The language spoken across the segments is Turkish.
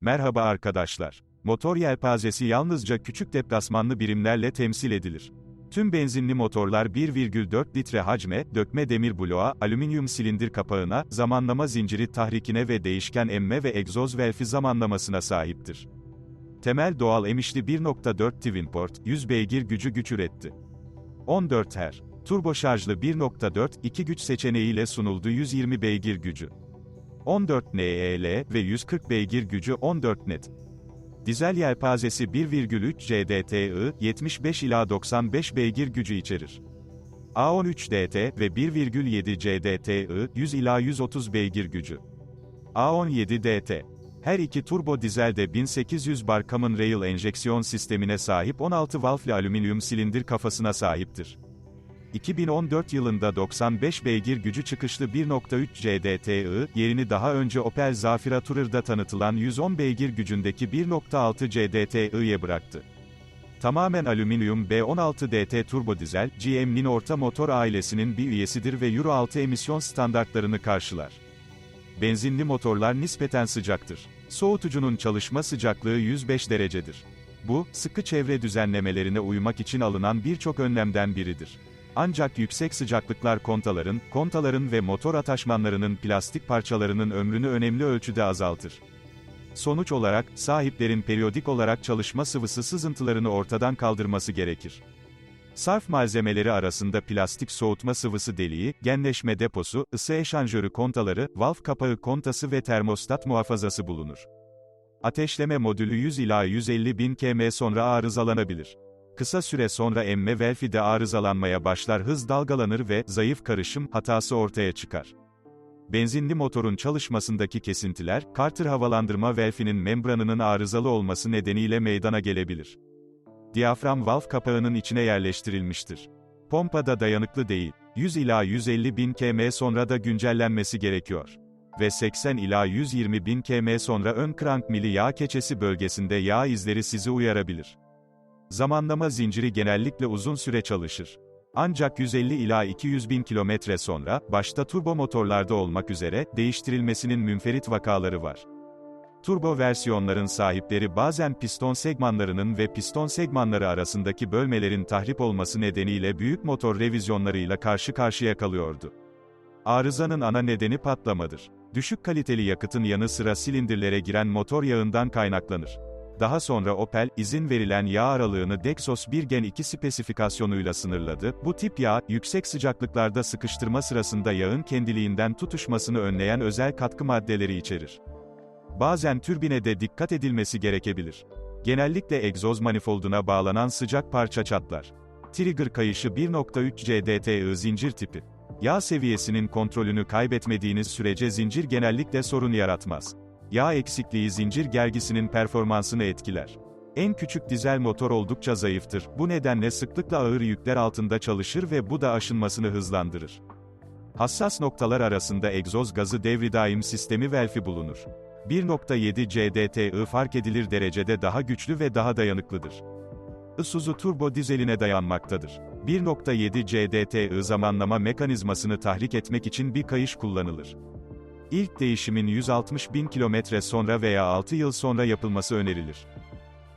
Merhaba arkadaşlar. Motor yelpazesi yalnızca küçük deplasmanlı birimlerle temsil edilir. Tüm benzinli motorlar 1,4 litre hacme, dökme demir bloğa, alüminyum silindir kapağına, zamanlama zinciri tahrikine ve değişken emme ve egzoz velfi zamanlamasına sahiptir. Temel doğal emişli 1.4 twin port, 100 beygir gücü güç üretti. 14 her. Turbo şarjlı 1.4, 2 güç seçeneğiyle sunuldu 120 beygir gücü. 14 NEL ve 140 beygir gücü 14 net. Dizel yelpazesi 1,3 JDTI, 75 ila 95 beygir gücü içerir. A13 DT ve 1,7 JDTI, 100 ila 130 beygir gücü. A17 DT. Her iki turbo dizelde 1800 bar Common Rail enjeksiyon sistemine sahip 16 valfli alüminyum silindir kafasına sahiptir. 2014 yılında 95 beygir gücü çıkışlı 1.3 JDTI, yerini daha önce Opel Zafira Tourer'da tanıtılan 110 beygir gücündeki 1.6 JDTI'ye bıraktı. Tamamen alüminyum B16 DT turbo dizel, GM'nin orta motor ailesinin bir üyesidir ve Euro 6 emisyon standartlarını karşılar. Benzinli motorlar nispeten sıcaktır. Soğutucunun çalışma sıcaklığı 105 derecedir. Bu, sıkı çevre düzenlemelerine uymak için alınan birçok önlemden biridir. Ancak yüksek sıcaklıklar kontaların, kontaların ve motor ataşmanlarının plastik parçalarının ömrünü önemli ölçüde azaltır. Sonuç olarak, sahiplerin periyodik olarak çalışma sıvısı sızıntılarını ortadan kaldırması gerekir. Sarf malzemeleri arasında plastik soğutma sıvısı deliği, genleşme deposu, ısı eşanjörü kontaları, valf kapağı kontası ve termostat muhafazası bulunur. Ateşleme modülü 100 ila 150 bin km sonra arızalanabilir. Kısa süre sonra emme velfi de arızalanmaya başlar hız dalgalanır ve zayıf karışım hatası ortaya çıkar. Benzinli motorun çalışmasındaki kesintiler, Carter havalandırma velfinin membranının arızalı olması nedeniyle meydana gelebilir. Diyafram valf kapağının içine yerleştirilmiştir. Pompa da dayanıklı değil. 100 ila 150 bin km sonra da güncellenmesi gerekiyor. Ve 80 ila 120 bin km sonra ön krank mili yağ keçesi bölgesinde yağ izleri sizi uyarabilir. Zamanlama zinciri genellikle uzun süre çalışır. Ancak 150 ila 200 bin kilometre sonra, başta turbo motorlarda olmak üzere, değiştirilmesinin münferit vakaları var. Turbo versiyonların sahipleri bazen piston segmanlarının ve piston segmanları arasındaki bölmelerin tahrip olması nedeniyle büyük motor revizyonlarıyla karşı karşıya kalıyordu. Arızanın ana nedeni patlamadır. Düşük kaliteli yakıtın yanı sıra silindirlere giren motor yağından kaynaklanır. Daha sonra Opel, izin verilen yağ aralığını Dexos 1 Gen 2 spesifikasyonuyla sınırladı. Bu tip yağ, yüksek sıcaklıklarda sıkıştırma sırasında yağın kendiliğinden tutuşmasını önleyen özel katkı maddeleri içerir. Bazen türbine de dikkat edilmesi gerekebilir. Genellikle egzoz manifolduna bağlanan sıcak parça çatlar. Trigger kayışı 1.3 CDTI zincir tipi. Yağ seviyesinin kontrolünü kaybetmediğiniz sürece zincir genellikle sorun yaratmaz. Yağ eksikliği zincir gergisinin performansını etkiler. En küçük dizel motor oldukça zayıftır. Bu nedenle sıklıkla ağır yükler altında çalışır ve bu da aşınmasını hızlandırır. Hassas noktalar arasında egzoz gazı devri daim sistemi velfi bulunur. 1.7 CDTI fark edilir derecede daha güçlü ve daha dayanıklıdır. Isuzu turbo dizeline dayanmaktadır. 1.7 CDTI zamanlama mekanizmasını tahrik etmek için bir kayış kullanılır. İlk değişimin 160 bin kilometre sonra veya 6 yıl sonra yapılması önerilir.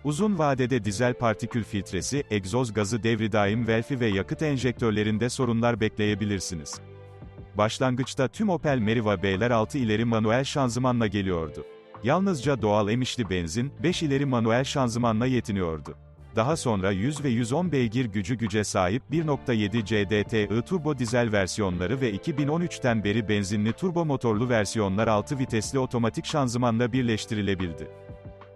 Uzun vadede dizel partikül filtresi, egzoz gazı devri daim velfi ve yakıt enjektörlerinde sorunlar bekleyebilirsiniz. Başlangıçta tüm Opel Meriva B'ler 6 ileri manuel şanzımanla geliyordu. Yalnızca doğal emişli benzin, 5 ileri manuel şanzımanla yetiniyordu. Daha sonra 100 ve 110 beygir gücü güce sahip 1.7 CDTI turbo dizel versiyonları ve 2013'ten beri benzinli turbo motorlu versiyonlar 6 vitesli otomatik şanzımanla birleştirilebildi.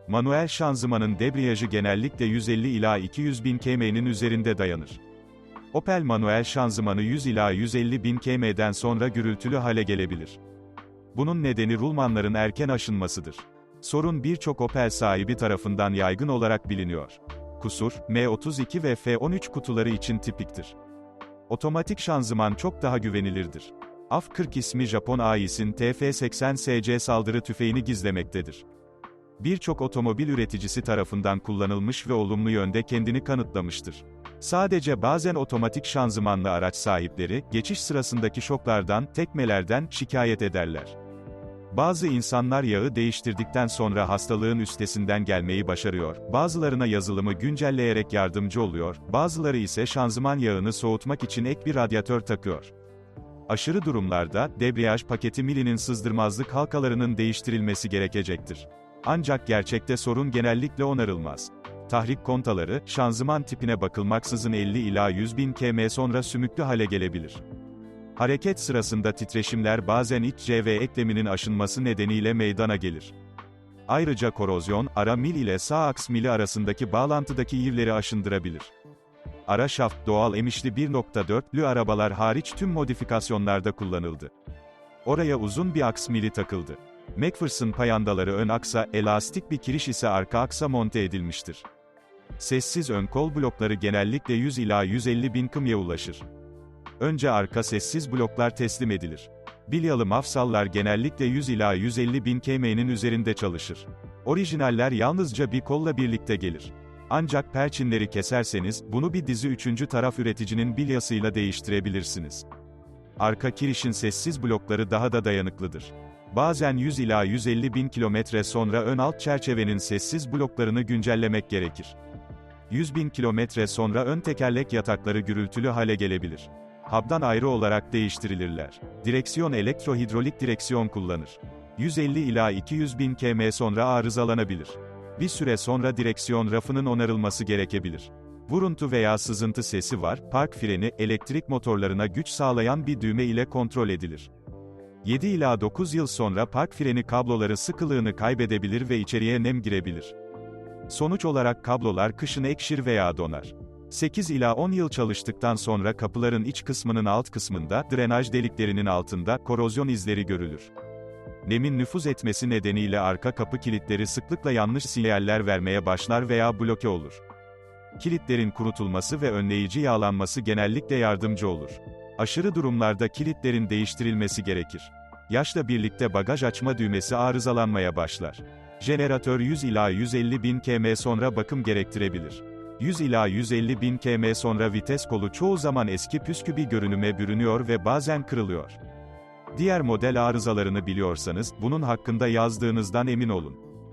Manuel şanzımanın debriyajı genellikle 150 ila 200 bin km'nin üzerinde dayanır. Opel manuel şanzımanı 100 ila 150 bin km'den sonra gürültülü hale gelebilir. Bunun nedeni rulmanların erken aşınmasıdır. Sorun birçok Opel sahibi tarafından yaygın olarak biliniyor kusur, M32 ve F13 kutuları için tipiktir. Otomatik şanzıman çok daha güvenilirdir. AF-40 ismi Japon AIS'in TF-80SC saldırı tüfeğini gizlemektedir. Birçok otomobil üreticisi tarafından kullanılmış ve olumlu yönde kendini kanıtlamıştır. Sadece bazen otomatik şanzımanlı araç sahipleri, geçiş sırasındaki şoklardan, tekmelerden şikayet ederler. Bazı insanlar yağı değiştirdikten sonra hastalığın üstesinden gelmeyi başarıyor, bazılarına yazılımı güncelleyerek yardımcı oluyor, bazıları ise şanzıman yağını soğutmak için ek bir radyatör takıyor. Aşırı durumlarda, debriyaj paketi milinin sızdırmazlık halkalarının değiştirilmesi gerekecektir. Ancak gerçekte sorun genellikle onarılmaz. Tahrik kontaları, şanzıman tipine bakılmaksızın 50 ila 100 bin km sonra sümüklü hale gelebilir. Hareket sırasında titreşimler bazen iç CV ekleminin aşınması nedeniyle meydana gelir. Ayrıca korozyon, ara mil ile sağ aks mili arasındaki bağlantıdaki yivleri aşındırabilir. Ara şaft doğal emişli 1.4'lü arabalar hariç tüm modifikasyonlarda kullanıldı. Oraya uzun bir aks mili takıldı. McPherson payandaları ön aksa, elastik bir kiriş ise arka aksa monte edilmiştir. Sessiz ön kol blokları genellikle 100 ila 150 bin kımya ulaşır. Önce arka sessiz bloklar teslim edilir. Bilyalı mafsallar genellikle 100 ila 150 bin km'nin üzerinde çalışır. Orijinaller yalnızca bir kolla birlikte gelir. Ancak perçinleri keserseniz, bunu bir dizi üçüncü taraf üreticinin bilyasıyla değiştirebilirsiniz. Arka kirişin sessiz blokları daha da dayanıklıdır. Bazen 100 ila 150 bin kilometre sonra ön alt çerçevenin sessiz bloklarını güncellemek gerekir. 100 bin kilometre sonra ön tekerlek yatakları gürültülü hale gelebilir. Hub'dan ayrı olarak değiştirilirler. Direksiyon elektrohidrolik direksiyon kullanır. 150 ila 200 bin km sonra arızalanabilir. Bir süre sonra direksiyon rafının onarılması gerekebilir. Vuruntu veya sızıntı sesi var, park freni, elektrik motorlarına güç sağlayan bir düğme ile kontrol edilir. 7 ila 9 yıl sonra park freni kabloları sıkılığını kaybedebilir ve içeriye nem girebilir. Sonuç olarak kablolar kışın ekşir veya donar. 8 ila 10 yıl çalıştıktan sonra kapıların iç kısmının alt kısmında, drenaj deliklerinin altında, korozyon izleri görülür. Nemin nüfuz etmesi nedeniyle arka kapı kilitleri sıklıkla yanlış sinyaller vermeye başlar veya bloke olur. Kilitlerin kurutulması ve önleyici yağlanması genellikle yardımcı olur. Aşırı durumlarda kilitlerin değiştirilmesi gerekir. Yaşla birlikte bagaj açma düğmesi arızalanmaya başlar. Jeneratör 100 ila 150 bin km sonra bakım gerektirebilir. 100 ila 150 bin km sonra vites kolu çoğu zaman eski püskü bir görünüme bürünüyor ve bazen kırılıyor. Diğer model arızalarını biliyorsanız, bunun hakkında yazdığınızdan emin olun.